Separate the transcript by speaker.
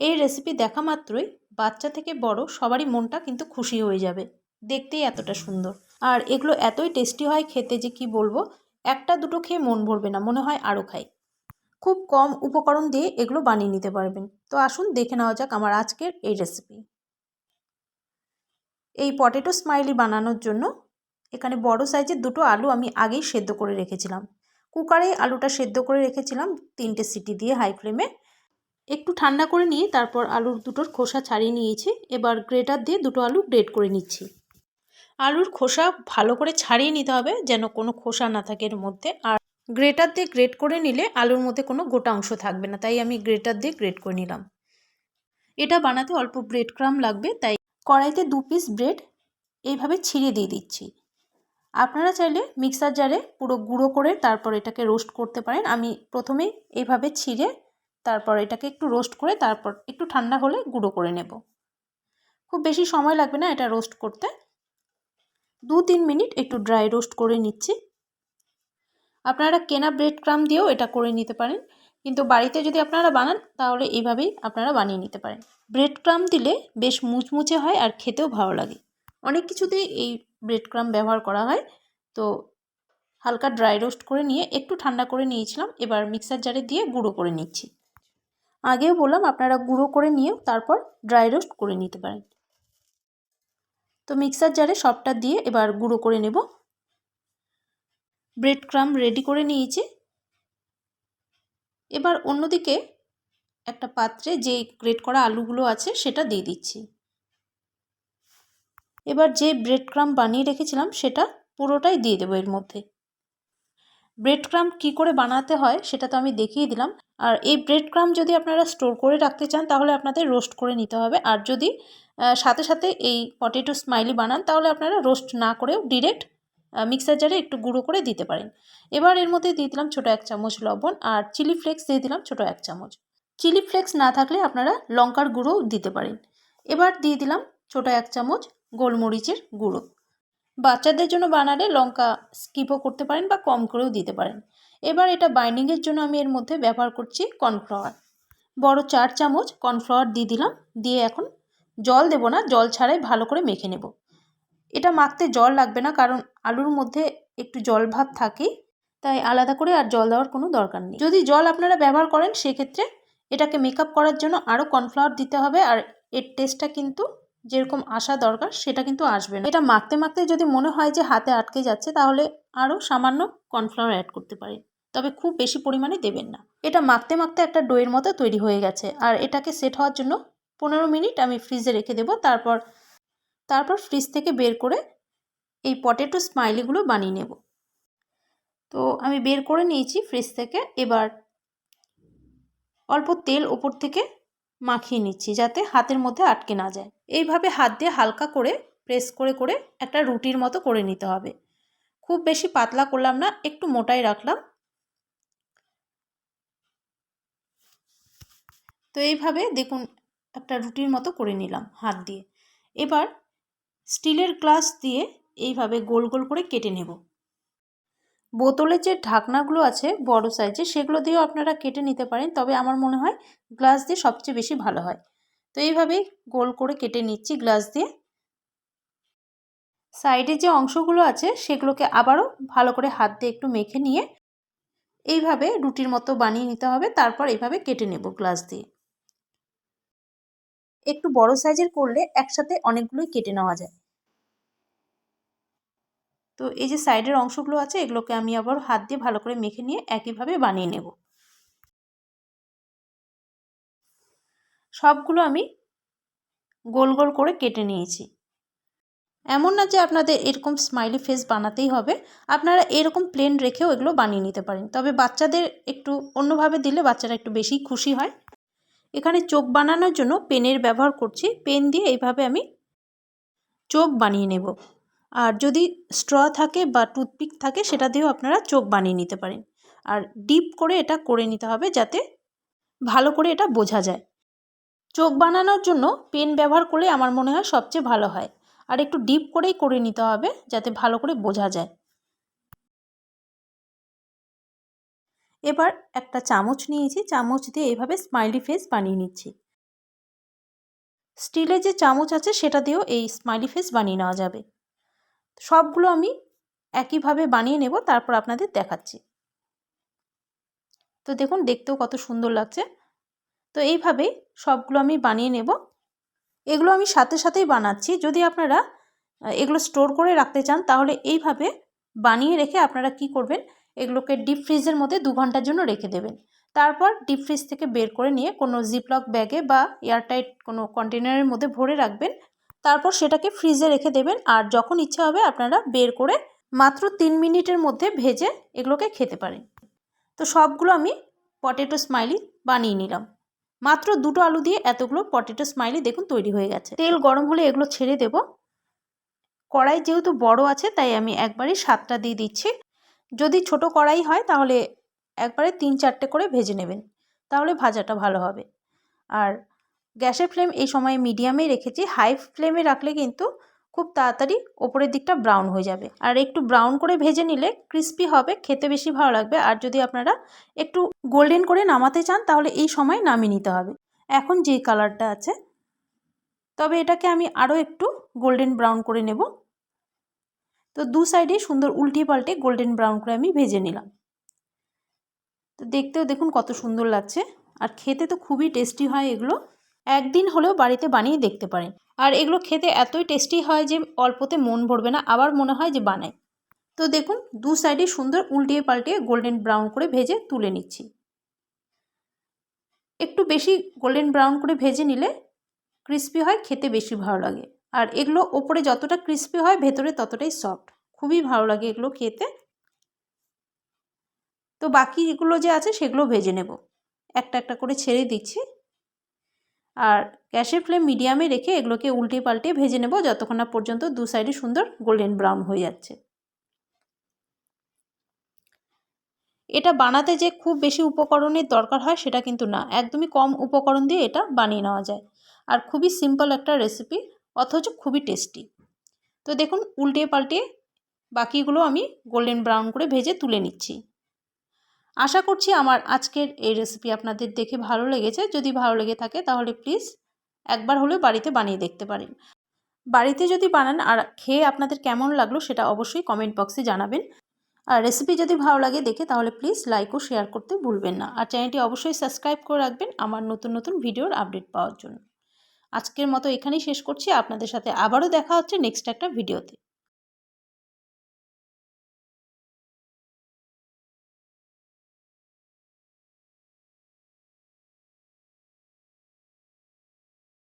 Speaker 1: এই রেসিপি দেখা মাত্রই, বাচ্চা থেকে বড় সবারই মনটা কিন্তু খুশি হয়ে যাবে, দেখতেই এতটা সুন্দর। আর এগুলো এতই টেস্টি হয় খেতে যে কি বলব, একটা দুটো খেয়ে মন ভরবে না, মনে হয় আরও খাই। খুব কম উপকরণ দিয়ে এগুলো বানিয়ে নিতে পারবেন। তো আসুন দেখে নেওয়া যাক আমার আজকের এই রেসিপি এই পটেটো স্মাইলি বানানোর জন্য এখানে বড় সাইজের দুটো আলু আমি আগেই সেদ্ধ করে রেখেছিলাম। কুকারে আলুটা সেদ্ধ করে রেখেছিলাম তিনটে সিটি দিয়ে হাই ফ্লেমে একটু ঠান্ডা করে নিয়ে তারপর আলুর দুটোর খোসা ছাড়িয়ে নিয়েছি। এবার গ্রেটার দিয়ে দুটো আলু গ্রেট করে নিচ্ছি। আলুর খোসা ভালো করে ছাড়িয়ে নিতে হবে যেন কোনো খোসা না থাকে এর মধ্যে। আর গ্রেটার দিয়ে গ্রেট করে নিলে আলুর মধ্যে কোনো গোটা অংশ থাকবে না, তাই আমি গ্রেটার দিয়ে গ্রেট করে নিলাম। এটা বানাতে অল্প ব্রেড ক্রাম লাগবে, তাই কড়াইতে দু পিস ব্রেড এইভাবে ছিঁড়ে দিয়ে দিচ্ছি। আপনারা চাইলে মিক্সার জারে পুরো গুঁড়ো করে তারপর এটাকে রোস্ট করতে পারেন। আমি প্রথমেই এইভাবে ছিঁড়ে তারপর এটাকে একটু রোস্ট করে তারপর একটু ঠান্ডা হলে গুঁড়ো করে নেব। খুব বেশি সময় লাগবে না এটা রোস্ট করতে। দু তিন মিনিট একটু ড্রাই রোস্ট করে নিচ্ছি। আপনারা কেনা ব্রেড ক্রাম দিয়েও এটা করে নিতে পারেন। কিন্তু বাড়িতে যদি আপনারা বানান, তাহলে এইভাবেই আপনারা বানিয়ে নিতে পারেন। ব্রেড ক্রাম দিলে বেশ মুচমুচে হয় আর খেতেও ভালো লাগে। অনেক কিছুতেই এই ব্রেড ক্রাম ব্যবহার করা হয়। তো হালকা ড্রাই রোস্ট করে নিয়ে একটু ঠান্ডা করে নিয়েছিলাম। এবার মিক্সার জারে দিয়ে গুঁড়ো করে নিচ্ছি। আগেও বললাম আপনারা গুঁড়ো করে নিয়েও তারপর ড্রাই রোস্ট করে নিতে পারেন। তো মিক্সার জারে সবটা দিয়ে এবার গুঁড়ো করে নেব। ব্রেড ক্রাম রেডি করে নিয়েছি। এবার অন্যদিকে একটা পাত্রে যে গ্রেট করা আলুগুলো আছে সেটা দিয়ে দিচ্ছি। এবার যে ব্রেড ক্রাম বানিয়ে রেখেছিলাম সেটা পুরোটাই দিয়ে দেবো এর মধ্যে। ব্রেড ক্রাম কী করে বানাতে হয় সেটা তো আমি দেখিয়ে দিলাম। আর এই ব্রেড ক্রাম যদি আপনারা স্টোর করে রাখতে চান, তাহলে আপনাদের রোস্ট করে নিতে হবে। আর যদি সাথে সাথে এই পটেটো স্মাইলি বানান, তাহলে আপনারা রোস্ট না করেও ডিরেক্ট মিক্সার জারে একটু গুঁড়ো করে দিতে পারেন। এবার এর মধ্যে দিয়ে দিলাম ছোটো এক চামচ লবণ আর চিলি ফ্লেক্স দিয়ে দিলাম ছোটো এক চামচ। চিলি ফ্লেক্স না থাকলে আপনারা লঙ্কার গুঁড়োও দিতে পারেন। এবার দিয়ে দিলাম ছোটো এক চামচ গোলমরিচের গুঁড়ো। বাচ্চাদের জন্য বানালে লঙ্কা স্কিপও করতে পারেন বা কম করেও দিতে পারেন। এবার এটা বাইন্ডিংয়ের জন্য আমি এর মধ্যে ব্যবহার করছি কর্নফ্লাওয়ার বড় চার চামচ কর্নফ্লাওয়ার দিয়ে দিলাম। দিয়ে এখন জল দেব না, জল ছাড়াই ভালো করে মেখে নেব। এটা মাখতে জল লাগবে না কারণ আলুর মধ্যে একটু জল ভাব থাকেই তাই আলাদা করে আর জল দেওয়ার কোনো দরকার নেই। যদি জল আপনারা ব্যবহার করেন, সেক্ষেত্রে এটাকে মেকআপ করার জন্য আরও কর্নফ্লাওয়ার দিতে হবে আর এর টেস্টটা কিন্তু যেরকম আসা দরকার, সেটা কিন্তু আসবে না। এটা মাখতে মাখতে যদি মনে হয় যে হাতে আটকে যাচ্ছে, তাহলে আরও সামান্য কর্নফ্লাওয়ার অ্যাড করতে পারে। তবে খুব বেশি পরিমাণে দেবেন না। এটা মাখতে মাখতে একটা ডোয়ের মতো তৈরি হয়ে গেছে। আর এটাকে সেট হওয়ার জন্য পনেরো মিনিট আমি ফ্রিজে রেখে দেবো। তারপর তারপর ফ্রিজ থেকে বের করে এই পটেটো স্মাইলিগুলো বানিয়ে নেব। তো আমি বের করে নিয়েছি ফ্রিজ থেকে। এবার অল্প তেল ওপর থেকে মাখিয়ে নিচ্ছি যাতে হাতের মধ্যে আটকে না যায়। এইভাবে হাত দিয়ে হালকা করে প্রেস করে করে একটা রুটির মতো করে নিতে হবে। খুব বেশি পাতলা করলাম না, একটু মোটাই রাখলাম। তো এইভাবে দেখুন, একটা রুটির মতো করে নিলাম হাত দিয়ে। এবার স্টিলের গ্লাস দিয়ে এইভাবে গোল গোল করে কেটে নেব। বোতলের যে ঢাকনাগুলো আছে বড় সাইজের, সেগুলো দিয়েও আপনারা কেটে নিতে পারেন। তবে আমার মনে হয় গ্লাস দিয়ে সবচেয়ে বেশি ভালো হয়। তো এইভাবেই গোল করে কেটে নিচ্ছি গ্লাস দিয়ে। সাইডে যে অংশগুলো আছে, সেগুলোকে আবারও ভালো করে হাত দিয়ে একটু মেখে নিয়ে এইভাবে রুটির মতো বানিয়ে নিতে হবে। তারপর এইভাবে কেটে নেব গ্লাস দিয়ে। একটু বড় সাইজের করলে একসাথে অনেকগুলোই কেটে নেওয়া যায়। তো এই যে সাইডের অংশগুলো আছে, এগুলোকে আমি আবার হাত দিয়ে ভালো করে মেখে নিয়ে একইভাবে বানিয়ে নেব। সবগুলো আমি গোল গোল করে কেটে নিয়েছি। এমন না যে আপনাদের এরকম স্মাইলি ফেস বানাতেই হবে। আপনারা এরকম প্লেন রেখেও এগুলো বানিয়ে নিতে পারেন। তবে বাচ্চাদের একটু অন্যভাবে দিলে বাচ্চারা একটু বেশি খুশি হয়। এখানে চোখ বানানোর জন্য পেনের ব্যবহার করছি। পেন দিয়ে এইভাবে আমি চোখ বানিয়ে নেব। আর যদি স্ট্র থাকে বা টুথপিক থাকে, সেটা দিয়েও আপনারা চোখ বানিয়ে নিতে পারেন। আর ডিপ করে এটা করে নিতে হবে যাতে ভালো করে এটা বোঝা যায়। চোখ বানানোর জন্য পেন ব্যবহার করলে আমার মনে হয় সবচেয়ে ভালো হয়। আর একটু ডিপ করেই করে নিতে হবে যাতে ভালো করে বোঝা যায়। এবার একটা চামচ নিয়েছি। চামচ দিয়ে এভাবে স্মাইলি ফেস বানিয়ে নিচ্ছি। স্টিলের যে চামচ আছে, সেটা দিয়েও এই স্মাইলি ফেস বানিয়ে নেওয়া যাবে। সবগুলো আমি একইভাবে বানিয়ে নেব, তারপর আপনাদের দেখাচ্ছি। তো দেখুন, দেখতেও কত সুন্দর লাগছে। তো এইভাবেই সবগুলো আমি বানিয়ে নেব। এগুলো আমি সাথে সাথেই বানাচ্ছি। যদি আপনারা এগুলো স্টোর করে রাখতে চান, তাহলে এইভাবে বানিয়ে রেখে আপনারা কি করবেন? এগুলোকে ডিপ ফ্রিজের মধ্যে দু ঘণ্টার জন্য রেখে দেবেন। তারপর ডিপ ফ্রিজ থেকে বের করে নিয়ে কোনো জিপলক ব্যাগে বা এয়ারটাইট কোনো কন্টেনারের মধ্যে ভরে রাখবেন। তারপর সেটাকে ফ্রিজে রেখে দেবেন। আর যখন ইচ্ছা হবে আপনারা বের করে মাত্র তিন মিনিটের মধ্যে ভেজে এগুলোকে খেতে পারেন। তো সবগুলো আমি পটেটো স্মাইলি বানিয়ে নিলাম। মাত্র দুটো আলু দিয়ে এতগুলো পটেটো স্মাইলি দেখুন তৈরি হয়ে গেছে। তেল গরম হলে এগুলো ছেড়ে দেব। কড়াই যেহেতু বড় আছে, তাই আমি একবারই সাতটা দিয়ে দিচ্ছি। যদি ছোট কড়াই হয়, তাহলে একবারে তিন চারটে করে ভেজে নেবেন। তাহলে ভাজাটা ভালো হবে। আর গ্যাসের ফ্লেম এই সময় মিডিয়ামেই রেখেছি। হাই ফ্লেমে রাখলে কিন্তু খুব তাড়াতাড়ি ওপরের দিকটা ব্রাউন হয়ে যাবে। আর একটু ব্রাউন করে ভেজে নিলে ক্রিস্পি হবে, খেতে বেশি ভালো লাগবে। আর যদি আপনারা একটু গোল্ডেন করে নামাতে চান, তাহলে এই সময় নামিয়ে নিতে হবে। এখন যে কালারটা আছে, তবে এটাকে আমি আরও একটু গোল্ডেন ব্রাউন করে নেব। তো দু সাইডে সুন্দর উল্টে পাল্টে গোল্ডেন ব্রাউন করে আমি ভেজে নিলাম। তো দেখতেও দেখুন কত সুন্দর লাগছে। আর খেতে তো খুবই টেস্টি হয় এগুলো। একদিন হলেও বাড়িতে বানিয়ে দেখতে পারেন। আর এগুলো খেতে এতই টেস্টি হয় যে অল্পতে মন ভরবে না, আবার মনে হয় যে বানাই। তো দেখুন, দু সাইডে সুন্দর উল্টিয়ে পাল্টিয়ে গোল্ডেন ব্রাউন করে ভেজে তুলে নিচ্ছি। একটু বেশি গোল্ডেন ব্রাউন করে ভেজে নিলে ক্রিস্পি হয়, খেতে বেশি ভালো লাগে। আর এগুলো ওপরে যতটা ক্রিস্পি হয়, ভেতরে ততটাই সফট খুবই ভালো লাগে এগুলো খেতে। তো বাকি এগুলো যে আছে, সেগুলো ভেজে নেব। একটা একটা করে ছেড়ে দিচ্ছি। আর গ্যাসের ফ্লেম মিডিয়ামে রেখে এগুলোকে উল্টে পাল্টে ভেজে নেব যতক্ষণ না পর্যন্ত দু সাইডে সুন্দর গোল্ডেন ব্রাউন হয়ে যাচ্ছে। এটা বানাতে যে খুব বেশি উপকরণের দরকার হয় সেটা কিন্তু না। একদমই কম উপকরণ দিয়ে এটা বানিয়ে নেওয়া যায়। আর খুবই সিম্পল একটা রেসিপি, অথচ খুবই টেস্টি। তো দেখুন, উল্টে পাল্টে বাকিগুলো আমি গোল্ডেন ব্রাউন করে ভেজে তুলে নিচ্ছি। আশা করছি আমার আজকের এই রেসিপি আপনাদের দেখে ভালো লেগেছে। যদি ভালো লেগে থাকে তাহলে প্লিজ একবার হলেও বাড়িতে বানিয়ে দেখতে পারেন। বাড়িতে যদি বানান আর খেয়ে আপনাদের কেমন লাগল সেটা অবশ্যই কমেন্ট বক্সে জানাবেন। আর রেসিপি যদি ভালো লাগে দেখে তাহলে প্লিজ লাইক ও শেয়ার করতে ভুলবেন না। আর চ্যানেলটি অবশ্যই সাবস্ক্রাইব করে রাখবেন আমার নতুন নতুন ভিডিওর আপডেট পাওয়ার জন্য। আজকের মতো এখানেই শেষ করছি। আপনাদের সাথে আবারও দেখা হচ্ছে নেক্সট একটা ভিডিওতে